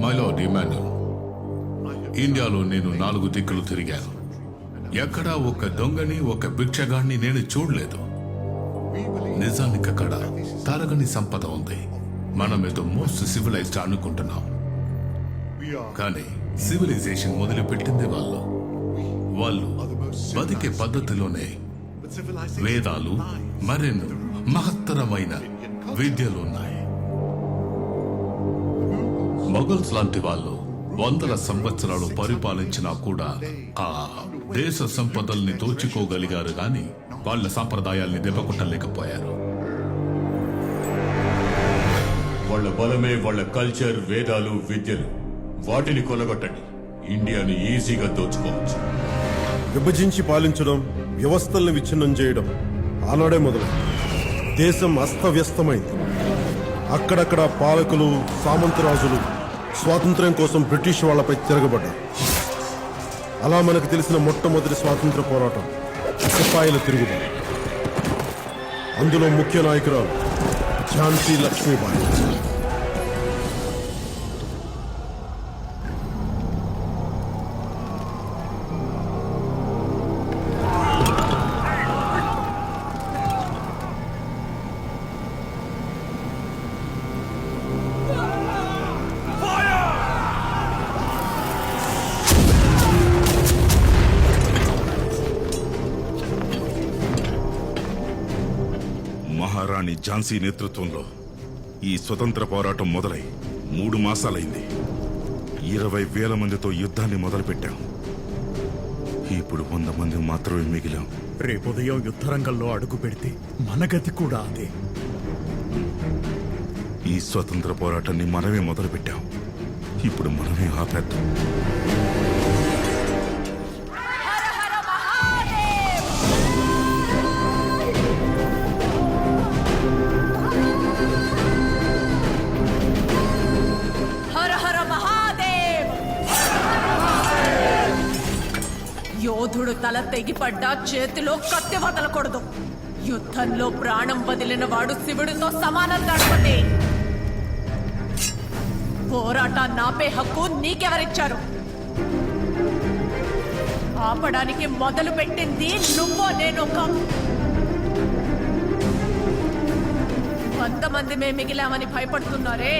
మైలో demand ఇండియాలో నేను నాలుగు దిక్కులు తిరిగాను. ఎక్కడా ఒక దొంగని ఒక భిక్షగాన్ని నేను చూడలేదు. నిజానికి అక్కడ తరగని సంపద ఉంది. మనం ఏదో మోస్ట్ సివిలైజ్డ్ అనుకుంటున్నాం. కానీ సివిలైజేషన్ మొదలుపెట్టింది వాళ్ళు. వాళ్ళు బతికే పద్ధతిలోనే వేదాలు మరెన్నో మహత్తరమైన విద్యలు ఉన్నాయి. మొఘల్స్ లాంటి వాళ్ళు వందల సంవత్సరాలు పరిపాలించినా కూడా ఆ దేశ సంపదల్ని దోచుకోగలిగారు గాని వాళ్ళ సాంప్రదాయాల్ని దెబ్బకొట్టలేకపోయారు. వాళ్ళ బలమే వాళ్ళ కల్చర్ వేదాలు విద్యలు. వాటిని కొలగొట్టండి ఇండియాని ఈజీగా దోచుకోవచ్చు. విభజించి పాలించడం వ్యవస్థల్ని విచ్ఛిన్నం చేయడం ఆనాడే మొదలు. దేశం అస్తవ్యస్తమైంది. అక్కడక్కడ పాలకులు సామంతరాజులు స్వాతంత్ర్యం కోసం బ్రిటిష్ వాళ్ళపై తిరగబడ్డారు అలా మనకు తెలిసిన మొట్టమొదటి స్వాతంత్ర పోరాటం సిపాయిల తిరుగుబాటు. అందులో ముఖ్య నాయకురాలు ఝాన్సీ లక్ష్మీబాయి. మహారాణి ఝాన్సీ నేతృత్వంలో ఈ స్వతంత్ర పోరాటం మొదలై మూడు మాసాలైంది. ఇరవై వేల మందితో యుద్ధాన్ని మొదలుపెట్టాం. ఇప్పుడు వంద మంది మాత్రమే మిగిలాం. రేపు ఉదయం యుద్ధరంగంలో అడుగు పెడితే మన గతి కూడా అదే. ఈ స్వతంత్ర పోరాటాన్ని మనమే మొదలుపెట్టాం. ఇప్పుడు మనమే ఆపేద్దాం. తల తెగిపడ్డా చేతిలో కత్తి వదలకూడదు. యుద్ధంలో ప్రాణం వదిలిన వాడు శివుడితో సమానం గణపతి పోరాటాన్ని ఆపే హక్కు నీకెవరిచ్చారు? ఆపడానికి మొదలు పెట్టింది నువ్వో నేను కొంతమంది మే మిగిలామని భయపడుతున్నారే.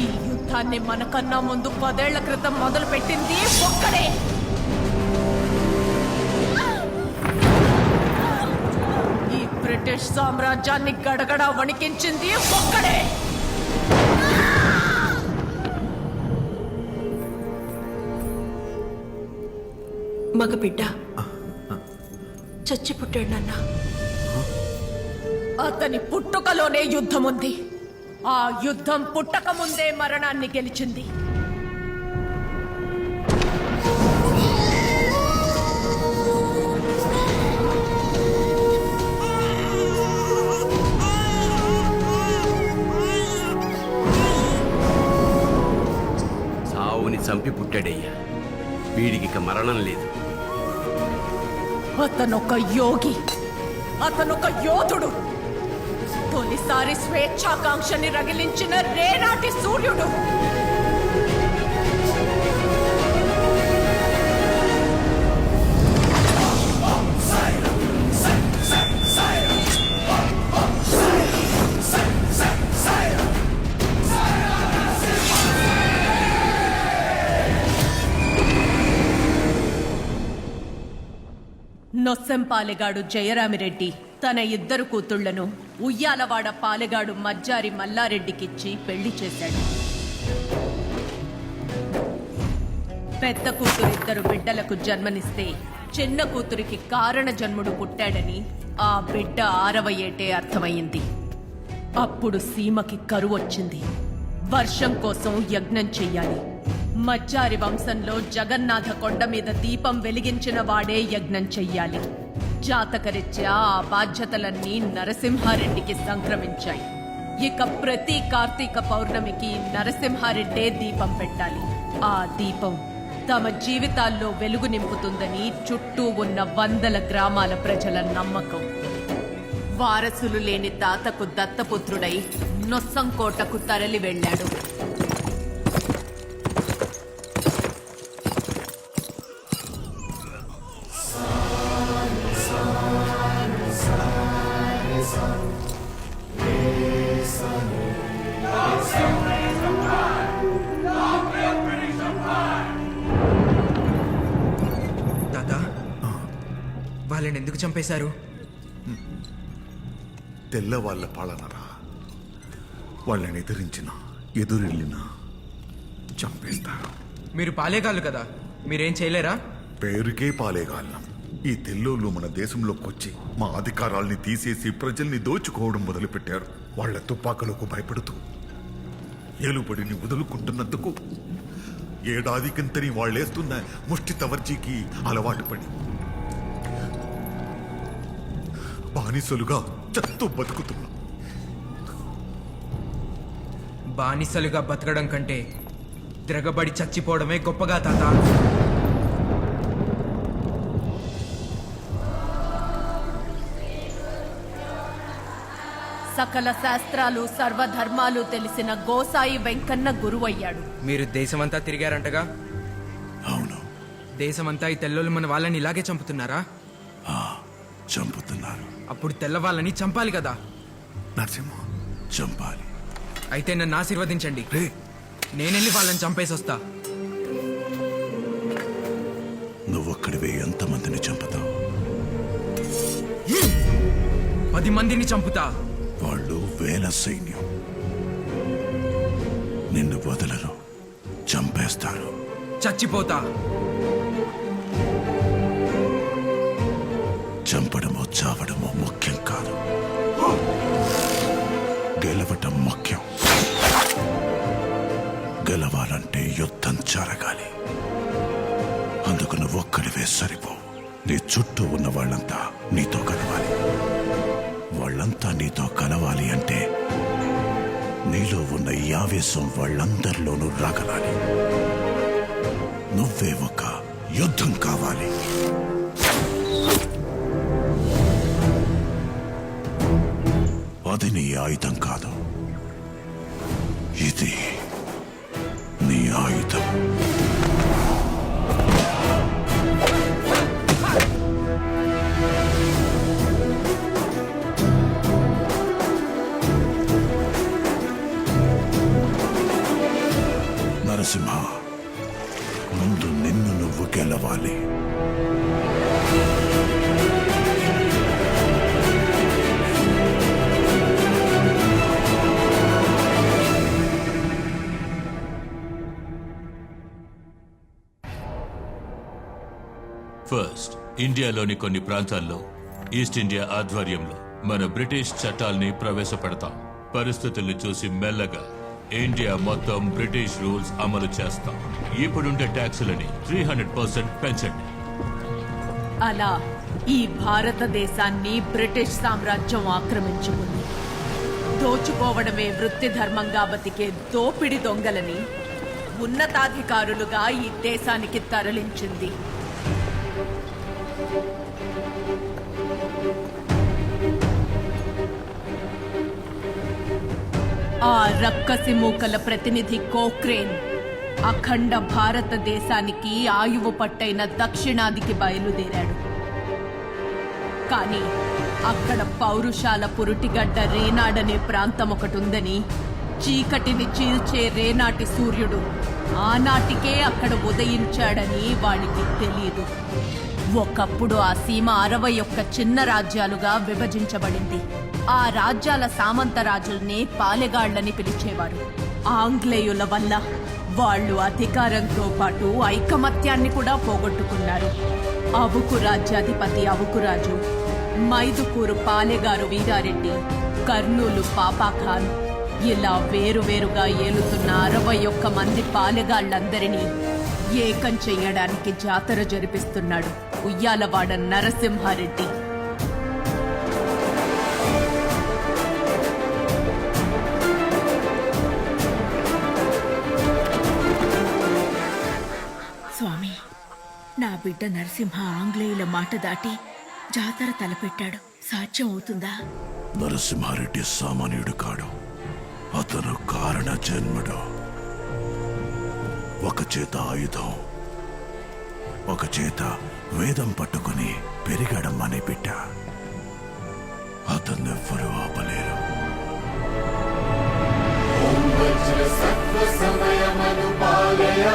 ఈ యుద్ధాన్ని మనకన్నా ముందు పదేళ్ళ క్రితం మొదలు పెట్టింది ఒక్కడే. బ్రిటిష్ సామ్రాజ్యాన్ని గడగడ వణికించింది ఒక్కడే. మగబిడ్డ చచ్చి పుట్టాడు నాన్న. అతని పుట్టుకలోనే యుద్ధం ఉంది ఆ యుద్ధం పుట్టక ముందే మరణాన్ని గెలిచింది. చంపి పుట్టాడయ్యా. వీడికి ఇక మరణం లేదు. అతనొక యోగి అతనొక యోధుడు. తొలిసారి స్వేచ్ఛాకాంక్షని రగిలించిన రేనాటి సూర్యుడు. నొస్సెం పాలెగాడు జయరామిరెడ్డి తన ఇద్దరు కూతుళ్ళను ఉయ్యాలవాడ పాలెగాడు మజ్జారి మల్లారెడ్డికిచ్చి పెళ్ళి చేశాడు. పెద్ద కూతురు ఇద్దరు బిడ్డలకు జన్మనిస్తే చిన్న కూతురికి కారణ జన్ముడు పుట్టాడని ఆ బిడ్డ ఆరవ ఏటే అర్థమయ్యింది అప్పుడు సీమకి కరువొచ్చింది. వర్షం కోసం యజ్ఞం చెయ్యాలి. మజ్జారి వంశంలో జగన్నాథ కొండ మీద దీపం వెలిగించిన వాడే యజ్ఞం చెయ్యాలి. జాతకరీత్యా ఆ బాధ్యతలన్నీ నరసింహారెడ్డికి సంక్రమించాయి. ఇక ప్రతి కార్తీక పౌర్ణమికి నరసింహారెడ్డే దీపం పెట్టాలి. ఆ దీపం తమ జీవితాల్లో వెలుగు నింపుతుందని చుట్టూ ఉన్న వందల గ్రామాల ప్రజల నమ్మకం. వారసులు లేని తాతకు దత్తపుత్రుడై నొస్సంకోటకు తరలి వెళ్ళాడు. తాత వాళ్ళని ఎందుకు చంపేశారు? తెల్లవాళ్ళ పాలనరా. వాళ్ళని ఎదిరించిన ఎదురెళ్ళిన చంపేస్తారు. మీరు పాలేగాళ్ళు కదా మీరేం చేయలేరా? పేరుకే పాలేగాళ్ళం. ఈ తెల్లోళ్ళు మన దేశంలోకొచ్చి మా అధికారాల్ని తీసేసి ప్రజల్ని దోచుకోవడం మొదలుపెట్టారు. వాళ్ళ తుపాకులకు భయపడుతూ ఏలుబడిని వదులుకుంటున్నందుకు ఏడాదికింతని వాళ్ళేస్తున్న ముష్టి తవర్జీకి అలవాటు పడి బానిసలుగా చత్తు బతుకుతున్నాం. బానిసలుగా బతకడం కంటే తిరగబడి చచ్చిపోవడమే గొప్పగా తాత. సకల శాస్త్రాలు సర్వధర్మాలు తెలిసిన గోసాయి వెంకన్న గురువయ్యాడు. మీరు దేశమంతా తిరిగారంటగా? అవును. దేశమంతా ఈ తెల్లోళ్ళు మన వాళ్ళని ఇలాగే చంపుతున్నారా? చంపుతున్నారు. అప్పుడు తెల్ల వాళ్ళని చంపాలి కదా? నరసింహ చంపాలి. అయితే నన్ను ఆశీర్వదించండి. రే! నేనెళ్ళి వాళ్ళని చంపేసి వస్తా నువ్వొక్కడివే ఎంతమందిని చంపుతావు? పది మందిని చంపుతా. వేల సైన్యం నిన్ను వదలరు చంపేస్తారు. చచ్చిపోతా. చంపడమో చావడమో ముఖ్యం కాదు. గెలవటం ముఖ్యం. గెలవాలంటే యుద్ధం జరగాలి. అందుకు నువ్వు ఒక్కడివే సరిపో నీ చుట్టూ ఉన్న వాళ్ళంతా నీతో కలవాలి వాళ్ళంతా నీతో కలవాలి అంటే నీలో ఉన్న ఈ ఆవేశం వాళ్ళందరిలోనూ రాగలాలి. నువ్వే ఒక యుద్ధం కావాలి. అది నీ ఆయుధం కాదు. నరసింహ ముందు నిన్ను నువ్వు గెలవాలి. ఫస్ట్ ఇండియాలోని కొన్ని ప్రాంతాల్లో ఈస్ట్ ఇండియా ఆధ్వర్యంలో మన బ్రిటిష్ చట్టాల్ని ప్రవేశపెడతాం. పరిస్థితుల్ని చూసి మెల్లగా ఇండియా మొత్తం బ్రిటిష్ రూల్స్ అమలు చేస్తాం. ఇప్పుడుండే ట్యాక్సులని త్రీ హండ్రెడ్ పర్సెంట్ పెంచండి. అలా ఈ భారతదేశాన్ని బ్రిటిష్ సామ్రాజ్యం ఆక్రమించుకుంది. దోచుకోవడమే వృత్తి ధర్మంగా బతికే దోపిడి దొంగలని ఉన్నతాధికారులుగా ఈ దేశానికి తరలించింది. ఆ రక్కసి మూకల ప్రతినిధి కోక్రేన్ అఖండ భారతదేశానికి ఆయువు పట్టైన దక్షిణాదికి బయలుదేరాడు. కానీ అక్కడ పౌరుషాల పురుటిగడ్డ రేనాడనే ప్రాంతం ఒకటుందని చీకటిని చీల్చే రేనాటి సూర్యుడు ఆనాటికే అక్కడ ఉదయించాడని వాడికి తెలియదు ఒకప్పుడు ఆ సీమ అరవై ఒక్క చిన్న రాజ్యాలుగా విభజించబడింది. ఆ రాజ్యాల సామంత రాజుల్ని పాలెగాళ్ళని పిలిచేవారు. ఆంగ్లేయుల వల్ల వాళ్ళు అధికారంతో పాటు ఐకమత్యాన్ని కూడా పోగొట్టుకున్నారు. అవుకు రాజ్యాధిపతి అవుకురాజు మైదుకూరు పాలెగారు వీరారెడ్డి కర్నూలు పాపాఖాన్ ఇలా వేరువేరుగా ఏలుతున్న అరవై ఒక్క మంది పాలెగాళ్ళందరినీ ఏకం చెయ్యడానికి జాతర జరిపిస్తున్నాడు ఉయ్యాలవాడ నరసింహారెడ్డి. బిడ్డ నరసింహ ఆంగ్లేయుల మాట దాటి జాతర తలపెట్టాడు. సాధ్యం అవుతుందా? నరసింహారెడ్డి సామాన్యుడు కాడు. అతను కారణ జన్మడు. ఒక చేత ఆయుధం ఒక చేత వేదం పట్టుకుని పెరిగడం అనే బిడ్డ అతన్నెవ్వరూ ఆపలేరు సమయమను పాలయా.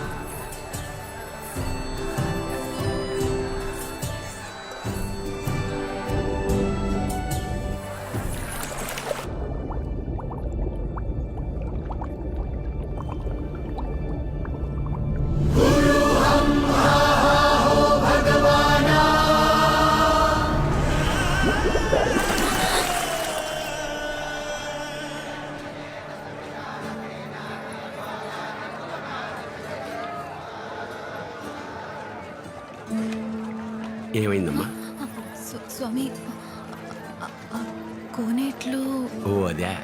ఓ అదే.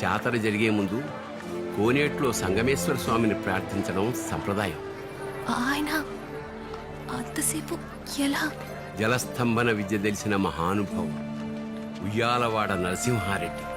జాతర జరిగే ముందు కోనేట్లో సంగమేశ్వర స్వామిని ప్రార్థించడం సంప్రదాయం. ఆయన అంతసేపు ఎలా? జలస్తంభన విద్య తెలిసిన మహానుభావుడు ఉయ్యాలవాడ నరసింహారెడ్డి.